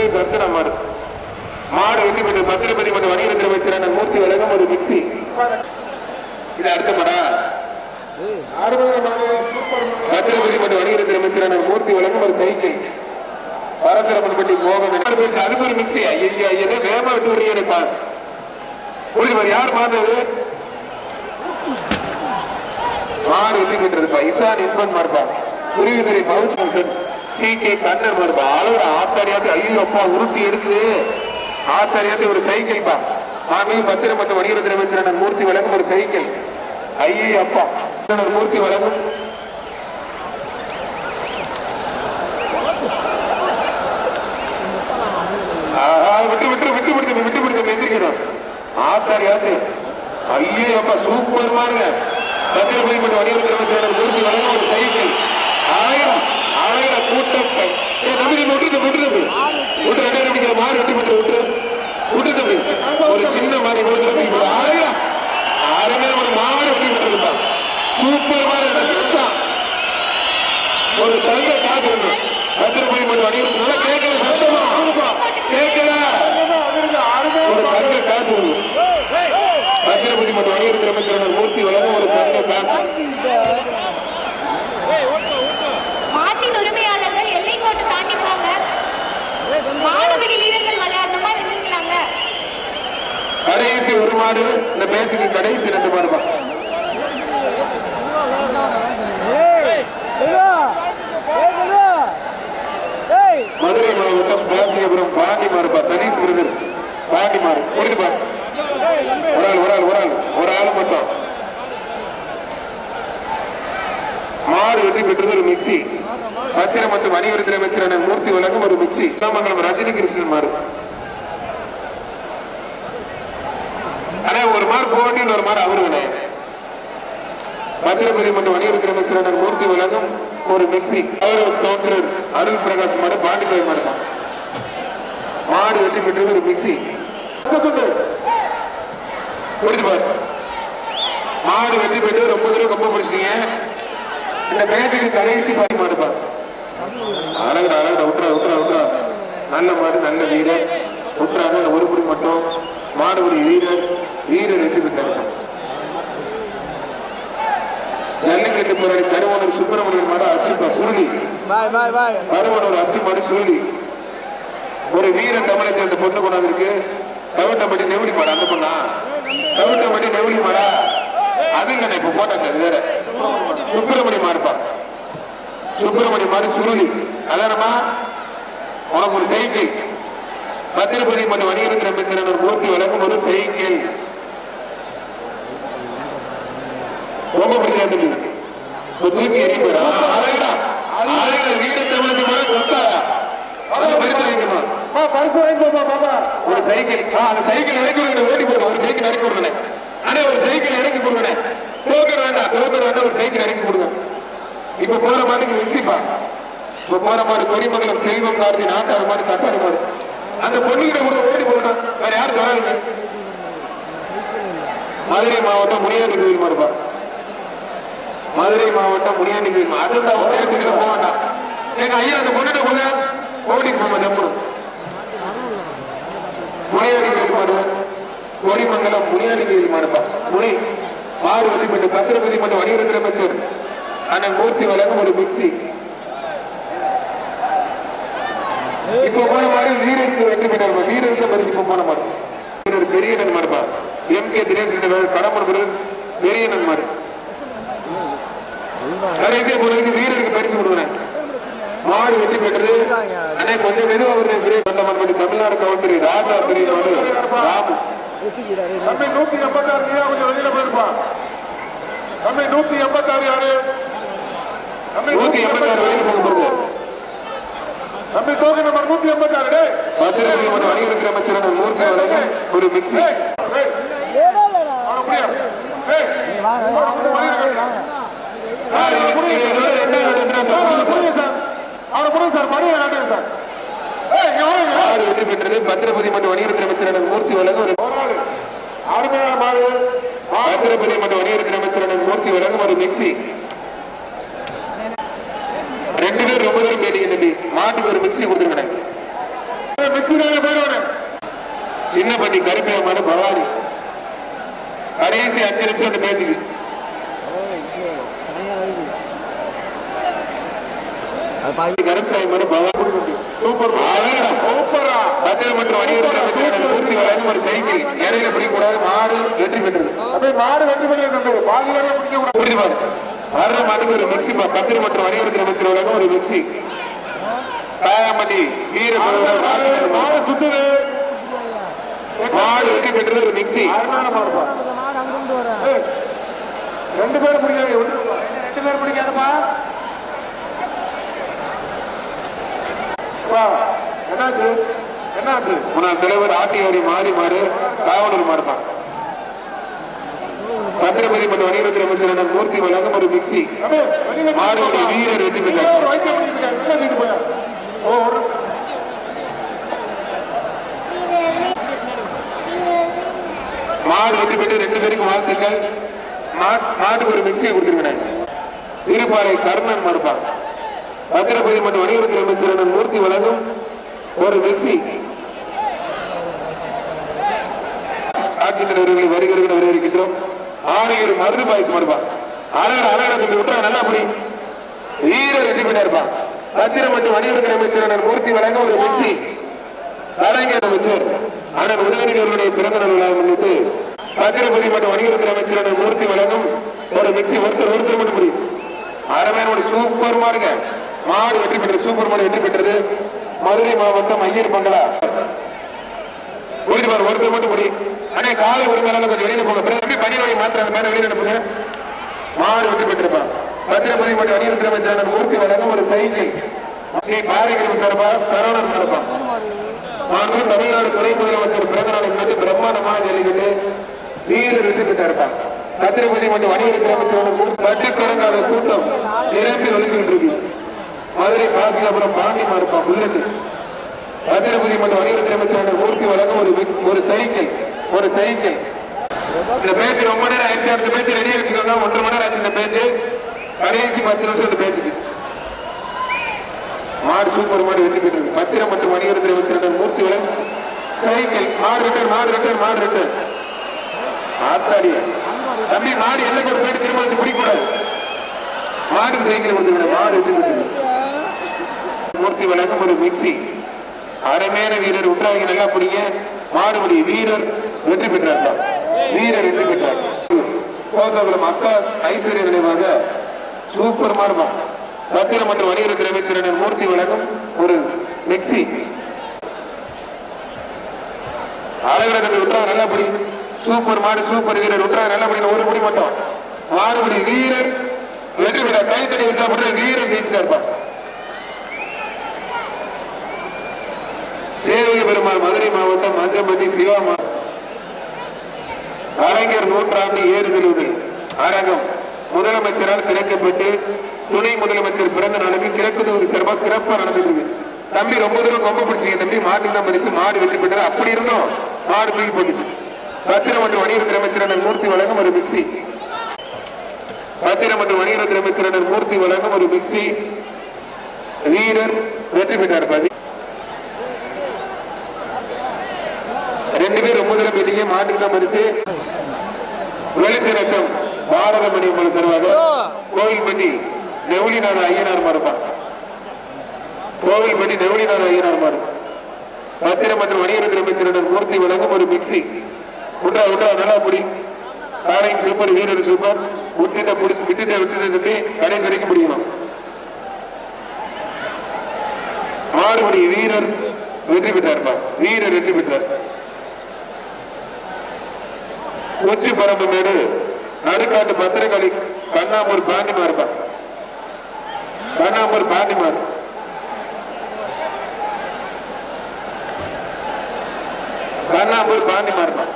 சுரேஷ் அர்ச்சனா மாடு. மாடு வெற்றி பெற்று பத்திரப்பதி மற்றும் வணிகத்துறை அமைச்சரான மூர்த்தி வழங்கும் ஒரு மிக்சி இது அடுத்த மாடா. அமைச்சரான மூர்த்தி வழங்கும் ஒரு சைக்கிள். பரசரமன்பட்டி மோகன் யார் அதுக்கு ஒரு மிக்சி ஐயா ஐயா வேகமா விட்டு விடுங்க யார் மாடு வெற்றி இசான் இன்பன் புரியுதுரை கே கண்ணன் மாறுபா அளவுல ஆத்தாரியாத்து ஐயோ அப்பா உருட்டி எடுக்குது. ஆத்தாரியாத்து ஒரு சைக்கிள் பா. மாண்பு பத்திரம் மற்றும் வணிகத்துறை அமைச்சரான மூர்த்தி வழங்கும் ஒரு சைக்கிள். ஐயே அப்பா. மூர்த்தி வழங்கும் ஆஹா, விட்டு விட்டு விட்டு விட்டு விட்டு விட்டு எந்திரிக்கிறோம். ஆத்தாரி ஆத்து ஐயே அப்பா சூப்பர் பாருங்க பத்திரப்பதி மட்டும் வணிகத்துறை அமைச்சரான மூர்த்தி வழங்கும் ஒரு சைக்கிள். ஆயிரம். கூட்டம் ஏ தம்பி நீ விட்டு விட்டு தம்பி விட்டு ரெண்டே ரெண்டு மாறு விட்டு விட்டு விட்டு விட்டு தம்பி ஒரு சின்ன மாதிரி விட்டு தம்பி இப்ப ஆயிரம் ஆயிரமே ஒரு மாடு விட்டு விட்டு சூப்பர் மாதிரி சத்தம் ஒரு தங்க காசு உண்டு பத்திரப்பதி மற்றும் வணிகத்துறை நல்லா கேட்கல சத்தமா? கேட்கல. ஒரு தங்க காசு உண்டு பத்திரப்பதி மற்றும் வணிகத்துறை அமைச்சரான மூர்த்தி வழங்கும் ஒரு தங்க காசு. கடைசி ஒரு மாடு இந்த மேட்சுக்கு கடைசி ரெண்டு மாடு தான் மதுரை மாவட்டம் காசியபுரம் பாண்டி மாறுப்பா சதீஷ் பிரதர்ஸ் பாண்டி மாறு புரியுது பாரு ஒரு ஆள் ஒரு ஆள் ஒரு ஆள் ஒரு ஆள் மட்டும். மாடு வெற்றி பெற்றது ஒரு மிக்சி பத்திரம் மற்றும் வணிகத்துறை அமைச்சரான மூர்த்தி வழங்கும் ஒரு மிக்சி மங்கலம் ரஜினி கிருஷ்ணன் மாறு ஒரு மாறு போட்டி ஒரு மாறு அவருங்களே. பத்திரப்பதி மற்றும் வணிகத்துறை அமைச்சரான மூர்த்தி வழங்கும் ஒரு மிக்சி கௌரவ கவுன்சிலர் அருள் பிரகாஷ் மாடு பாண்டித்துறை மாடு தான். மாடு வெட்டி பெற்ற ஒரு மிக்சி புரியுது மாடு வெட்டி பெற்று ரொம்ப தூரம் ரொம்ப பிடிச்சிட்டீங்க. இந்த மேட்சுக்கு கடைசி பாடி மாடுப்பார் பாரு. அழகுடா அழகுடா விட்டுறா விட்டுறா விட்டுறா நல்ல மாடு நல்ல வீரர். விட்டுறாங்க ஒரு குடி மட்டும். மாடுபடி வீரர். வெற்றி பெற்றார் ஜல்லிக்கட்டு போராடி கருவனூர் சுப்பிரமணியன் மாடு அச்சுப்பா பாய் கருவனூர் அச்சு மாடு சுருளி ஒரு வீர தமிழை சேர்ந்த பொண்ணு கொண்டாந்து இருக்கு. கவுண்டம்பட்டி நெவிலி மாடு அந்த பொண்ணா? கவுண்டம்பட்டி நெவிலி மாடா? அது இல்லைண்ணே இப்ப போட்டாங்க அது வேற. சுப்பிரமணிய மாடுப்பா சுப்பிரமணிய மாடு சுருளி அதானமா உனக்கு ஒரு சைக்கிள். பத்திரப்பதி மற்றும் வணிகத்துறை அமைச்சரான மூர்த்தி வழங்கும் ஒரு சைக்கிள். ரொம்ப பிடிக்காது தூக்கி ஆயிரம் வீர தமிழுக்கு மேல கொத்தாரா பரிசு வாங்கிக்கமா பரிசு வாங்கிக்கோமா பாப்பா. ஒரு சைக்கிள். அந்த சைக்கிள் இறக்கி விடுங்க ஓடி போடுங்க. ஒரு சைக்கிள் இறக்கி விடுங்க ஆனா ஒரு சைக்கிள் இறக்கி போடுங்க டோக்கன் வேண்டாம். வேண்டாம். ஒரு சைக்கிள் இறக்கி கொடுங்க. இப்ப போற மாட்டுக்கு விசிப்பா இப்ப போற மாடு கொடிமங்கலம் செல்வம் கார்த்தி நாட்டாறு மாடு சட்டாறு மாடு அந்த பொண்ணுகிட்ட கூட ஓடி போகணும் வேற யாரும் வராதுங்க. மதுரை மாவட்டம் முனியாண்டி கோயில் மாடுப்பா மதுரை மாவட்டம் முனியாண்டி கோயில் மாடு அதுதான் ஒரு போக வேண்டாம். எங்க ஐயா அந்த பொண்ணுகிட்ட கொடுங்க. ஓடி போங்க நம்பணும் முனியாண்டி கோயில் மாடு கொடிமங்கலம் முனியாண்டி கோயில் மாடுப்பா முனி மாடு வெளிப்பட்டு பத்திரப்பதி மற்றும் வணிகத்துறை அமைச்சர் அண்ணன் மூர்த்தி வழங்கும் ஒரு மிக்சி இப்ப போன மாதிரி வீரருக்கு வெற்றி பெற்றார் வீரருக்கு பரிசு இப்ப போன மாதிரி பெரிய நன்மாடுப்பா எம் கே தினேஷ் கடம்பூர் பிரதேஷ். பெரிய நன்மாடு கடைசியா போனதுக்கு வீரருக்கு பரிசு கொடுக்குறேன். மாடு வெற்றி பெற்றது. அண்ணே கொஞ்சம் மெதுவா வருது பெரிய. பண்டமன்படி தமிழ்நாடு கவுண்டரி ராஜா பெரிய ராமு. தம்பி நூத்தி எண்பத்தாறு நீயா? கொஞ்சம் வெளியில போயிருப்பா. தம்பி நூத்தி எண்பத்தாறு யாரு? தம்பி நூத்தி எண்பத்தாறு வரைக்கும் கொண்டு போகுது. தம்பி டோக்கன் நம்பர் நூத்தி மற்றும் அமைச்சரான மூர்த்தி ஒரு மிக்சி டேய், வெற்றி பெற்றது பத்திரபதி மற்றும் வணிகத்துறை அமைச்சரான மூர்த்தி வழங்கும் ஒரு அருமையான மாடு. பத்திரப்பதி மற்றும் வணிகத்துறை மூர்த்தி வழங்கும் ஒரு மிக்சி ரெண்டு பேர் ரொம்ப தூரம் தம்பி மாட்டுக்கு ஒரு மிக்சி கொடுத்துருக்கேன் சின்ன போயிடுவாரு சின்னப்பட்டி பவானி கடைசி அஞ்சு நிமிஷம் அந்த பேச்சுக்கு அது பாக்கி பவானி சூப்பர். சூப்பரா பத்திரம் மற்றும் ஒரு சைக்கிள் இடையில பிடிக்கூடாது மாடு வெற்றி பெற்றது. அப்படியே மாடு வெற்றி பெற்று தம்பி. பாதியிலே பிடிக்க கூடாது புரியுது வர்ற மாட்டுக்கு ஒரு மிக்சி பத்திரம் மற்றும் வணிகர்கள் அமைச்சர் ஒரு மிக்சி காயாமட்டி வீர மாடு மாடு சுத்துது. மாடு வெற்றி பெற்றது ஒரு மிக்சி ரெண்டு பேரும் பிடிக்காது ரெண்டு பேரும் பிடிக்காதப்பா. என்னாச்சு? என்னாச்சு? முன்னாள் தலைவர் ஆட்டியாரி மாறி மாறு காவலர் மாறுப்பான் பத்திரப்பதி மற்றும் வணிகத்துறை மூர்த்தி வழங்கும் ஒரு மிக்சி. மாடு வீரர் வெற்றி பெற்றார். மாடு பெற்று ரெண்டு பேருக்கும் வாழ்த்துக்கள். மா- மாட்டுக்கு ஒரு மிக்சியை கொடுத்துருக்கேன் திருப்பாறை கர்ணன் மறுப்பான் பத்திரப்பதிவு மற்றும் வணிகத்துறை அமைச்சர் மூர்த்தி வழங்கும் ஒரு மிக்சி. ஆட்சித்தலைவர்களை வருகிறவர்கள் வரவேற்கின்றோம். ஆணையர் மருந்து பாயசம் மறுப்பான் அழகர் அழகட சொல்லி விட்டா நல்லா புடி. வீரர் வெற்றி பெற்றா இருப்பான் பத்திரம் மற்றும் வணிகத்துறை அமைச்சர் மூர்த்தி வழங்க ஒரு மிக்சி. கலைஞர் அமைச்சர். அண்ணன் உதயநிதி பிறந்த நாள் விழாவை முன்னிட்டு பத்திரப்பதி மற்றும் வணிகத்துறை அமைச்சர் மூர்த்தி வழங்கும் ஒரு மிக்சி. ஒருத்தர் ஒருத்தர் மட்டும் முடியும் அருமையான சூப்பர் மார்க்க மாடு வெற்றி பெற்றது சூப்பர் மாடு வெற்றி பெற்றது. மதுரை மாவட்டம் ஐயர் பங்களா. புரியுது ஒருத்தர் மட்டும் முடி அண்ணே காலை ஒரு மேல கொஞ்சம் வெளியில போங்க. பிறகு எப்படி மாத்திர அந்த மாத்திரம் மேல வெளியில அனுப்புங்க? மாடு வெற்றி பெற்றிருப்பான் பத்திரப்பதி மற்றும் வணிகத்துறை அமைச்சர் அண்ணன் மூர்த்தி வழங்கும் ஒரு சைக்கிள் ஸ்ரீ பாரகிரி சார்பா சரவணன் நடப்பான் மாண்பு தமிழ்நாடு துணை முதலமைச்சர் பிறந்த நாளை முன்னிட்டு பிரம்மாண்டமாக ஜல்லிக்கட்டு வீரர் வெற்றி பெற்றிருப்பாங்க பத்திரப்பதி மற்றும் வணிகத்துறை அமைச்சர் குரங்காத கூட்டம் நிரம்பி ஒழுங்கிட்டு இருக்கு. மதுரை காசிலாபுரம் பாண்டி மாறுப்பான் உள்ளது. பத்திரபதி மற்றும் வணிகத்துறை அமைச்சர் மூர்த்தி வழங்கும் ஒரு ஒரு சைக்கிள் ஒரு சைக்கிள். இந்த பேச்சு ரொம்ப நேரம் ஆயிடுச்சு. அடுத்த பேச்சு ரெடியா வச்சுக்கோங்க ஒன்றரை மணி நேரம் ஆச்சு இந்த பேச்சு. கடைசி பத்து நிமிஷம் இந்த பேச்சுக்கு. மாடு சூப்பர் மாடு வெற்றி பெற்றது. பத்திரம் மற்றும் வணிகத்துறை அமைச்சர் மூர்த்தி வழங்கும் சைக்கிள். மாடு ரிட்டர் மாடு ரிட்டர் மாடு ரிட்டர் ஆத்தாடி. தம்பி மாடு என்ன கூட போயிட்டு திரும்ப வந்து பிடிக்கூடாது? மாடு சைக்கிள் கொடுத்துருங்க மாடு வெற்றி பெற்றது. பூர்த்தி வழங்கும் ஒரு மிக்சி. அரைநேர வீரர் உற்றாகி நல்லா பிடிங்க. மாடுபடி வீரர் வெற்றி பெற்றார் வீரர் வெற்றி பெற்றார். கோசாபுரம் அக்கா ஐஸ்வர்ய நினைவாக சூப்பர் மார்பம் பத்திரம் மற்றும் வணிகத்துறை அமைச்சர் மூர்த்தி வழங்கும் ஒரு மிக்சி. அழகரகத்தை விட்டா நல்லபடி சூப்பர் மாடு சூப்பர் வீரர் விட்டா நல்லபடி ஒரு முடி மட்டும். மாறுபடி வீரர் வெற்றி பெற்ற கைத்தடி விட்டா மட்டும் வீரர் ஜெயிச்சுட்டா இருப்பான் சேவை பெருமாள் மதுரை மாவட்டம் மஞ்சம்பட்டி சிவா கலைஞர் நூற்றாண்டு ஏறுதலுடன் அரங்கம். முதலமைச்சரால் திறக்கப்பட்டு துணை முதலமைச்சர் பிறந்த நாளுக்கு கிழக்கு தொகுதி சிறப்பா சிறப்பா நடந்துட்டு தம்பி ரொம்ப தூரம் கொம்ப பிடிச்சிங்க தம்பி. மாட்டுக்கு தான் பரிசு. மாடு வெற்றி பெற்றது அப்படி இருந்தோம். மாடு தூக்கி போட்டுச்சு. பத்திரம் மற்றும் வணிகத்துறை அமைச்சரான மூர்த்தி வழங்கும் ஒரு மிக்சி பத்திரம் மற்றும் வணிகத்துறை அமைச்சரான மூர்த்தி வழங்கும் ஒரு மிக்சி வீரர் வெற்றி பெற்றார் பாதி. ரெண்டு பேரும் ரொம்ப தூரம் போயிட்டீங்க மாட்டுக்கு தான் பரிசு. வெளிச்ச ரத்தம் பாரதமணி உங்களை சார்பாக கோவில்பட்டி நெவுளிநாத ஐயனார் மாறுப்பான் கோவில்பட்டி நெவுளிநாத ஐயனார் மாறு பத்திரம் மற்றும் வணிகத்துறை அமைச்சரிடம் மூர்த்தி வழங்கும் ஒரு மிக்சி விட்டா விட்டா நல்லா புடி. காலையும் சூப்பர் வீரர் சூப்பர் விட்டுட்ட விட்டுட்ட விட்டுட்ட தம்பி கடைசி வரைக்கும் முடியணும் மாறுபடி வீரர் வெற்றி பெற்றார்ப்பா வீரர் வெற்றி பெற்றார். உச்சி பரம்பு மேடு. நடுக்காட்டு பத்திரகாளி கண்ணாமூர் பாண்டிமார் இருப்பான் கண்ணாமூர் பாண்டிமார் கண்ணாமூர் பாண்டிமார் இருப்பான்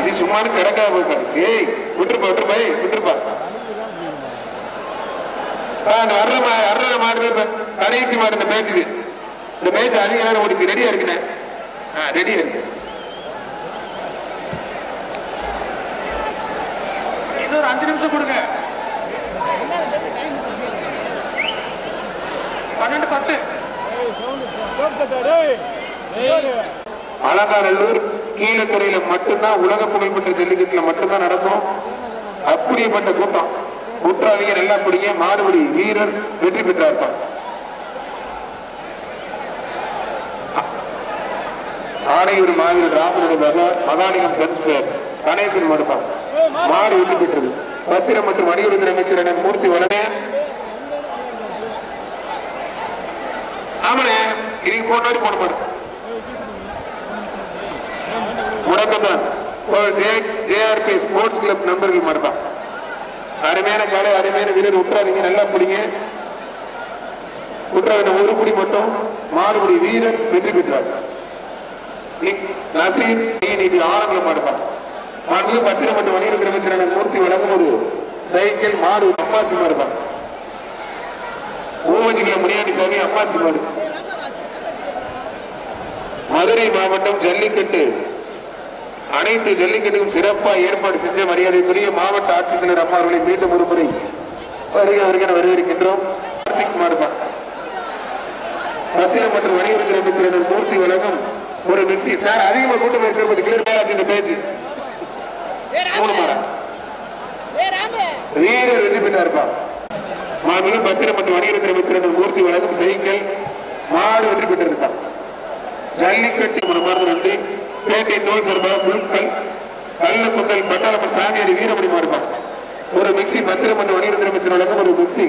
இது சும்மா கிடக்காம இருப்பாரு ஏய் விட்டுருப்பா விட்டுருப்பா விட்டுருப்பா. அந்த அரை மா மாடு கடைசி மாடு இந்த மேட்சுக்கு இந்த மேட்ச் அதிக நேரம் ஓடிச்சு ரெடியா இருக்குண்ணே. ஆ ரெடியா இருக்கு. நிமிஷம் கொடுங்க. பன்னெண்டு பத்து. அலங்காநல்லூர் கீழத்துறையில மட்டும்தான் உலக புகழ்பெற்ற ஜல்லிக்கட்டுல மட்டும்தான் நடக்கும். அப்படிப்பட்ட கூட்டம். குற்றாலிங்க எல்லாம் கூடிய மாறுபடி வீரர் வெற்றி பெற்றார்கள் ஆணையூர் மாவீரர் ராமனுடைய மகாநிலம் மகாலிங்கம் சன்ஸ்பேர் கணேசன் மடுப்பான் மாடு வெற்றி பெற்றது. பத்திரம் மற்றும் வணிகத்துறை அமைச்சர் என மூர்த்தி வளரே. ஆமனே இதுக்கு போனாடி போட மாட்டேன் முடக்கத்தான் ஜேஆர்பி ஸ்போர்ட்ஸ் கிளப் நண்பர்கள் மட்டும் அருமையான காலை அருமையான வீரர் விட்டுறாதீங்க நல்லா பிடிங்க. விட்டுறாங்க ஒரு குடி மட்டும் மாறுபடி வீரர் வெற்றி பெற்றார். நசீர் நீதி ஆரம்பம் மாட்டான் மாண்பு பத்திரம் வணிக அமைச்சரான மூர்த்தி வழங்கும் ஒரு சைக்கிள் மாடு அம்மாசி மாடுதான் ஓவஞ்சிகள முனியாண்டி சாமி அம்மாசி மாடு மதுரை மாவட்டம் ஜல்லிக்கட்டு. அனைத்து ஜல்லிக்கட்டுக்கும் சிறப்பாக ஏற்பாடு செஞ்ச மரியாதைக்குரிய மாவட்ட ஆட்சித்தலைவர் அம்மா அவர்களை மீண்டும் ஒரு முறை வருகை வருகிற வரவேற்கின்றோம். கார்த்திக் மாடுதான் பத்திரம் மற்றும் வணிகத்துறை அமைச்சர் மூர்த்தி வழங்கும் ஒரு மிக்சி. சார் அதிகமாக கூட்டம் பேசுறது கிளியர் மேலாச்சு இந்த பேச்சு. மூணு மாடா. வீரர் வெற்றி பெற்றா இருப்பான் மாண்புமிகு பத்திரம் மற்றும் வணிகத்துறை அமைச்சர் மூர்த்தி வழங்கும் சைக்கிள் மாடு வெற்றி பெற்றிருக்கான் ஜல்லிக்கட்டு மனமார்ந்த நன்றி. பேட்டை நோய் சார்பாக முழுக்கள் கள்ளக்குந்தல் பட்டாளம்மன் சாமியாடி வீரமணி மாடுப்பான் ஒரு மிக்சி மந்திரம் மற்றும் வணிகர் அமைச்சர் வழங்கும் ஒரு மிக்சி.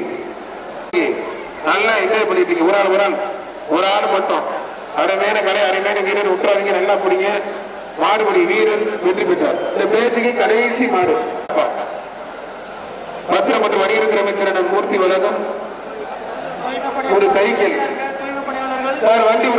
நல்லா என்ஜாய் பண்ணிட்டீங்க ஒரு ஆள் ஒரு ஆள். ஒரு ஆள் மட்டும். அரைமேன கலை அரைமேன வீரன் உற்றாதீங்க நல்லா பிடிங்க. மாடுபடி வீரன் வெற்றி பெற்றார். இந்த பேச்சுக்கு கடைசி மாடு அப்பா. பத்திரம் மற்றும் வணிகத்துறை அமைச்சர் மூர்த்தி வழங்கும் ஒரு சைக்கிள். சார் வண்டி